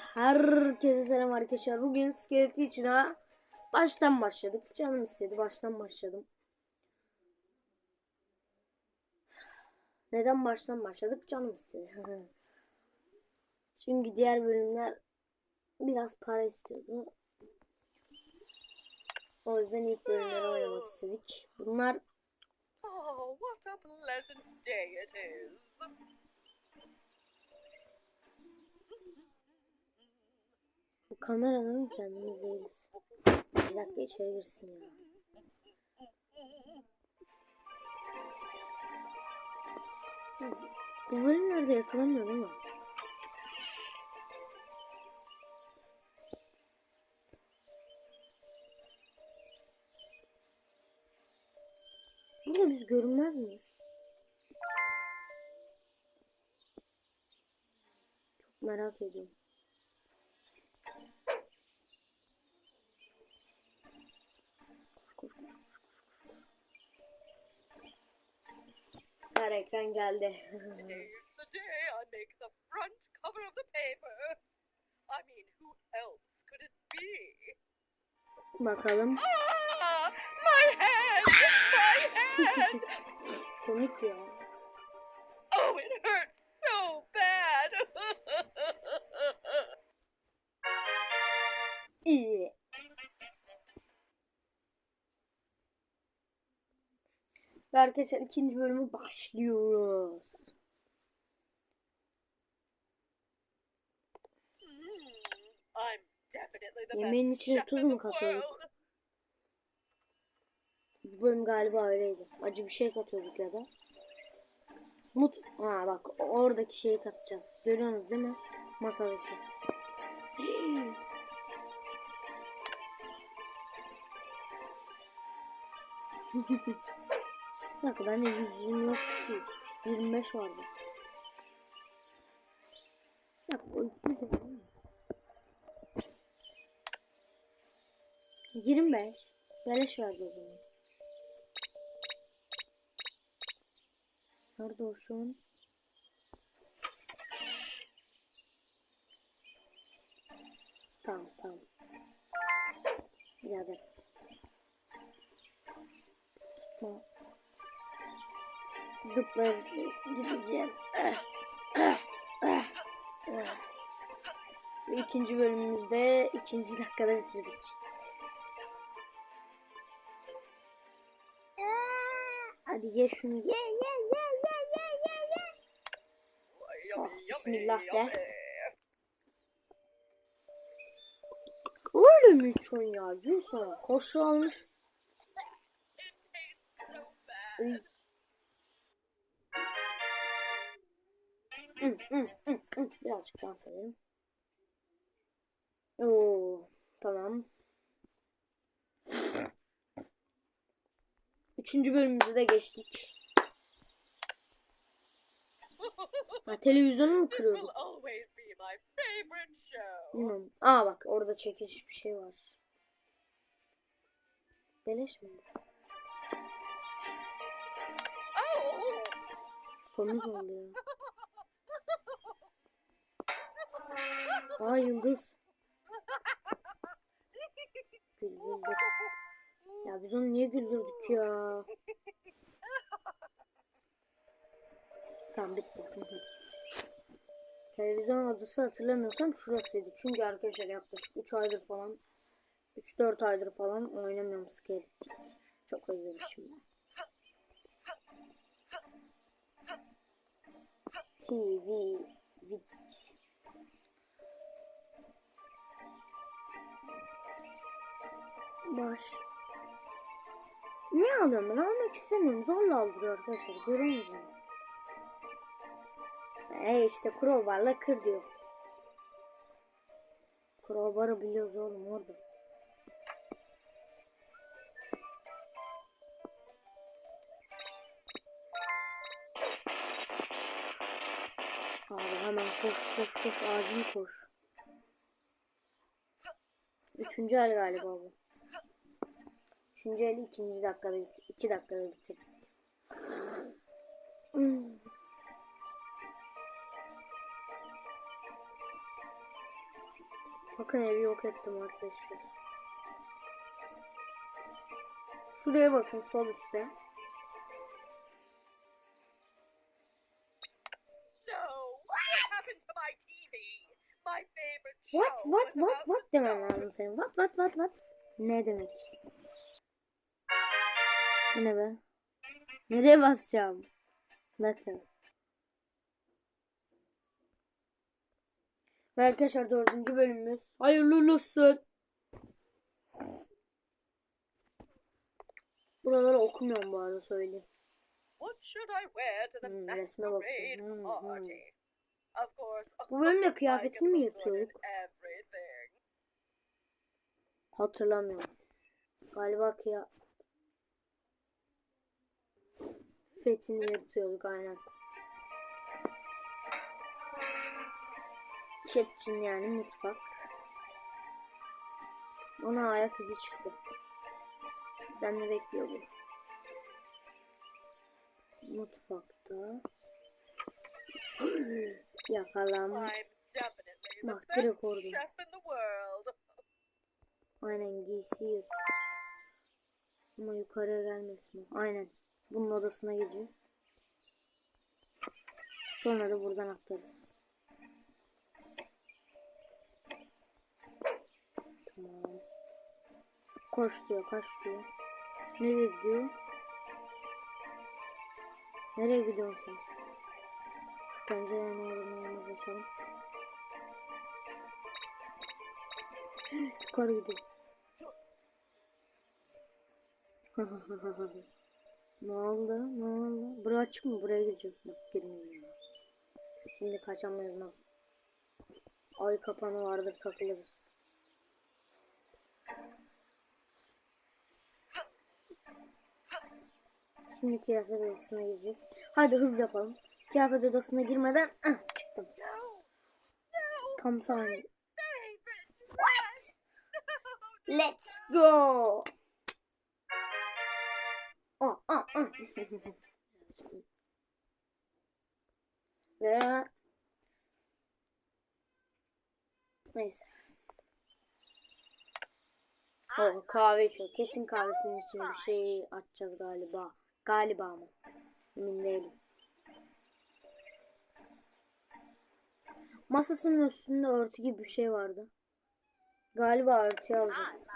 Herkese selam arkadaşlar. Bugün Skelet Teacher'a baştan başladık. Canım istedi. Baştan başladım. Neden baştan başladık? Canım istedi. Çünkü diğer bölümler biraz para istiyordu. O yüzden ilk bölümleri oynamak istedik. Bunlar Oh, what a pleasant day it is. Bu kameradan kendimiz. Bir dakika içeri girsin ya. Bu bölümlerde yakalanmıyor değil mi? Burada biz görünmez miyiz? Çok merak ediyorum. Koş, koş, koş, koş, koş, koş. Kara ekran geldi. Today's the day I make the front cover of the paper. I mean, who else could it be? Bakalım. Ah, my head! My head! Komik ya. Arkadaşlar ikinci bölümü başlıyoruz. Yemeğin içine tuz mu katıyorduk? Bu bölüm galiba öyleydi. Acı bir şey katıyorduk ya da. Mut. Ha bak oradaki şeyi katacağız. Görüyorsunuz değil mi? Masadaki. bir dakika bende 120 yoktu ki. 25 vardı. Bir dakika o iki de değil mi? 25. Beleş verdi o zaman. Nerede o şu an? Tamam tamam. Birader. Tutma. Zıplaya zıplaya gideceğim. Ah, ah, ah. Ve ikinci bölümümüzde ikinci dakikada bitirdik. Hadi ye şunu ye ye ye ye ye ye ye. Oh, bismillah de. Öyle mi içiyorsun ya? Gün sana koşu almış. It Birazcık dans edelim. Oo, tamam. Üçüncü bölümümüzü de geçtik. Ha, televizyonu mu kırıyorduk? Bilmiyorum. Aa bak orada çekiş bir şey var. Beleş mi? Oh! Komik oluyor. Aa yıldız. Gül güldür. Ya biz onu niye güldürdük ya? Tamam bitti. Televizyon odası hatırlamıyorsam şurasıydı. Çünkü arkadaşlar yaklaşık 3 aydır falan 3-4 aydır falan oynamıyorum Skelet. Çok özlemişim ben. TV Witch. Baş. Niye alıyorum ben? Almak istemiyorum. Zorla aldırıyor arkadaşlar. Görüyor musunuz? E işte crowbarla kır diyor. Crowbar'ı biliyoruz oğlum orada. Abi hemen koş koş koş acil koş. Üçüncü el galiba bu. Üçüncü eli ikinci dakikada bit- iki dakikada. Hmm. Bakın evi yok ettim arkadaşlar. Şuraya bakın sol üstte. What What what what demen lazım senin. What what what what? Ne demek? Bu ne be? Nereye basacağım? Zaten. Ve arkadaşlar dördüncü bölümümüz. Hayırlı olsun. Buraları okumuyorum bu arada söyleyeyim. What should I wear to the Hmm, resme masquerade Hmm, a Bu bölümde kıyafetini mi yırtıyorduk? Hatırlamıyorum. Galiba kıya... Fetini yırtıyorduk aynen. Kitchen yani mutfak. Ona ayak izi çıktı. Bizden ne bekliyor bu? Mutfakta. The Bak, direkt orada. Aynen giysi yırtıyor. Ama yukarıya gelmesin. Aynen. Bunun odasına gireceğiz. Sonra da buradan atlarız. Tamam. Koş diyor, kaç diyor. Nereye gidiyor? Nereye gidiyorsun sen? Şu pencereyi ne olur ne olmaz açalım. Yukarı gidiyor. ne oldu? Ne oldu? Buraya açık mı? Buraya gireceğim. Yok girmeyeyim. Şimdi kaçamayız lan. Ay kapanı vardır takılırız. Şimdi kıyafet odasına girecek. Hadi hız yapalım. Kıyafet odasına girmeden ah, çıktım. Tam saniye. What? Let's go. Oh, oh. Ve neyse. Oh, kahve içiyor. Kesin kahvesinin içine bir şey atacağız galiba. Galiba mı? Emin değilim. Masasının üstünde örtü gibi bir şey vardı. Galiba örtüyü alacağız.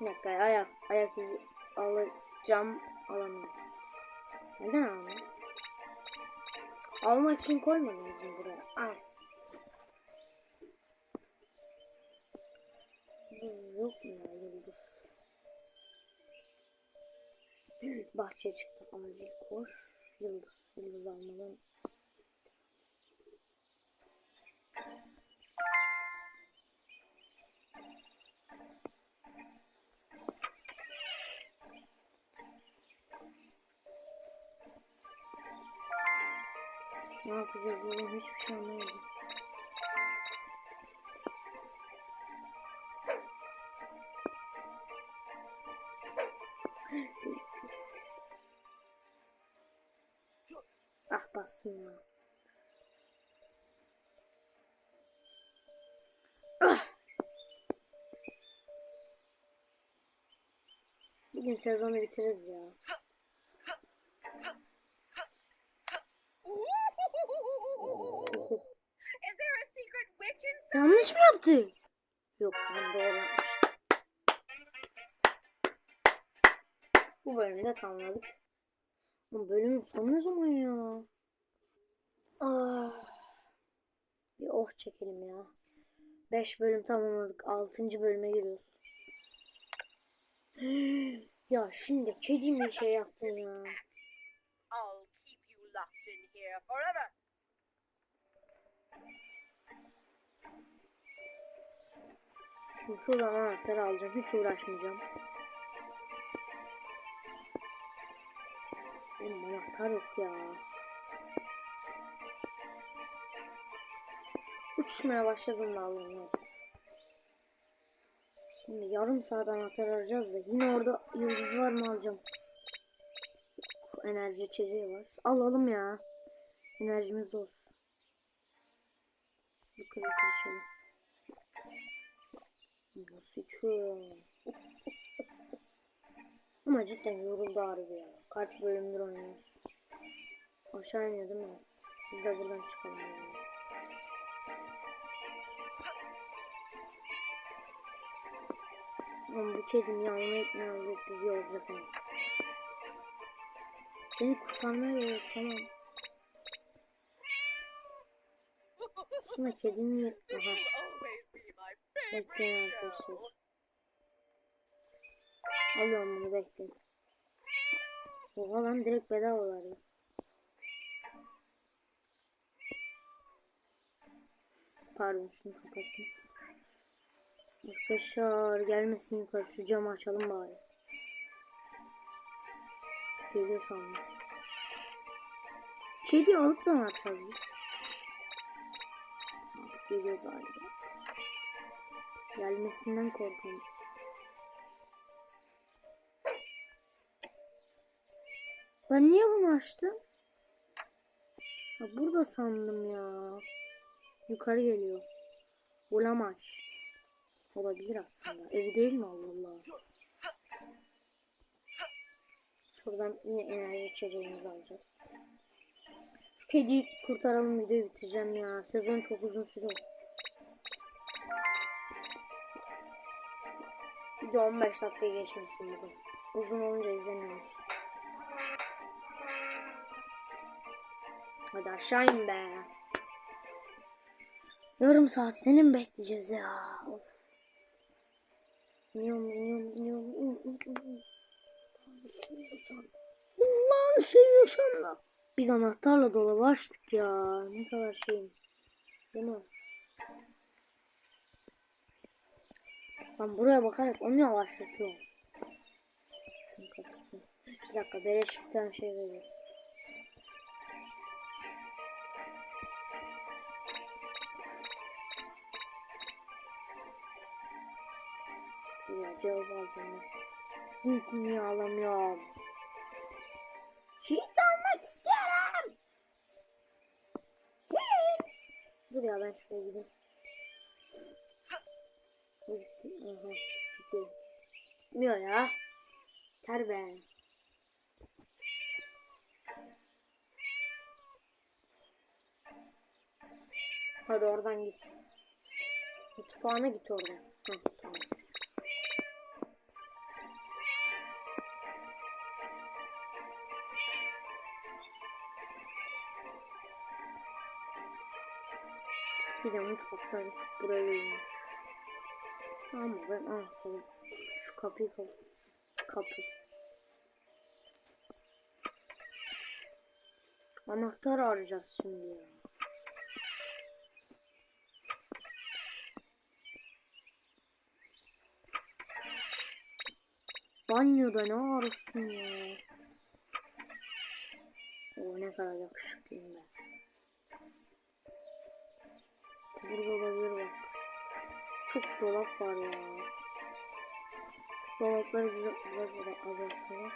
Bir dakika ayak, ayak izi alacağım alamıyorum. Neden alamıyorum? Almak için koymadınız mı buraya? Al. Yıldız yok mu ya yıldız? Bahçeye çıktı. Acil koş. Yıldız. Yıldız almadan. Ne yapacağız oğlum? Hiçbir şey anlamadım. ah bastım ya. Ah! Bugün sezonu bitiririz ya. Ooh. Is there a secret witch inside? Yanlış mı yaptı? Yok ben doğru yapmıştım. Bu bölümü de tamamladık. Bu bölümün sonu ne zaman ya? Ah. Bir oh çekelim ya. 5 bölüm tamamladık. 6. bölüme giriyoruz. ya şimdi kedi mi şey yaptın ya? I'll keep you locked in here forever. Şimdi şuradan anahtarı alacağım. Hiç uğraşmayacağım. Benim anahtar yok ya. Uçuşmaya başladım da alayım neyse. Şimdi yarım saat anahtar arayacağız da yine orada yıldız var mı alacağım. Enerji içeceği var. Alalım ya. Enerjimiz olsun. Yukarı içelim. İçiyor? Ama cidden yoruldu harbi ya. Kaç bölümdür oynuyoruz. Aşağı iniyor değil mi? Biz de buradan çıkalım. Yani. Oğlum bu kedi miyavlama ekmeği alacak bizi yoracak yani. Seni kurtarmaya geliyor tamam. Aslında kedinin... This Aha. Bekleyin arkadaşlar. Alıyorum bunu bekleyin. Oha lan direkt bedavalar ya. Pardon şunu kapatayım. Arkadaşlar gelmesin yukarı şu camı açalım bari. Geliyor sandım. Kedi alıp da ne yapacağız biz? Geliyor galiba. Gelmesinden korkuyorum. Ben niye bunu açtım? Ha, burada sandım ya. Yukarı geliyor. Olamaz. Olabilir aslında. Evi değil mi Allah Allah. Şuradan yine enerji içeceğimizi alacağız. Şu kediyi kurtaralım videoyu bitireceğim ya. Sezon çok uzun sürüyor. Video 15 dakika geçmesin bugün. Uzun olunca izlemiyoruz. Hadi aşağı in be. Yarım saat seni mi bekleyeceğiz ya? Of. İniyorum, iniyorum, iniyorum. İn, in, in, in. Allah'ını seviyorsan da. Biz anahtarla dolabı açtık ya. Ne kadar şeyim. Değil mi? Ben buraya bakarak onu yavaşlatıyoruz. Şunu kapatayım. Bir dakika beleş iki tane şey veriyor. Ya cevap alacağım ben. Çünkü niye alamıyorum? Şehit almak istiyorum. Dur ya ben şuraya gideyim. Bu gitti. Aha ya. Ter be. Hadi oradan git. Mutfağına git oradan. Hı, tamam. Bir de mutfaktan buraya gelin. Ama ben anahtarı şu kapıyı kap kapı. Anahtar arayacağız şimdi ya. Banyoda ne arıyorsun ya? O ne kadar yakışıklıyım ben. Burada olabilir bak. Çok dolap var ya. Dolapları biraz, biraz azalsalar.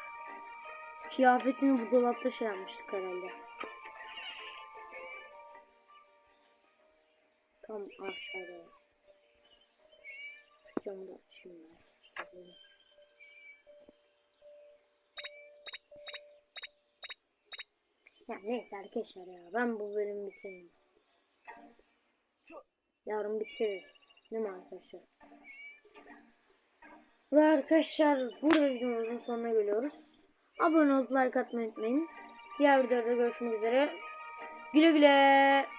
Kıyafetini bu dolapta şey yapmıştık herhalde. Tam aşağıda. Şu camı da açayım ben. Kitabını. Ya neyse arkadaşlar ya ben bu bölümü bitireyim. Yarın bitiririz. Değil mi arkadaşlar? Ve arkadaşlar burada videomuzun sonuna geliyoruz. Abone olup like atmayı unutmayın. Diğer videoda görüşmek üzere. Güle güle.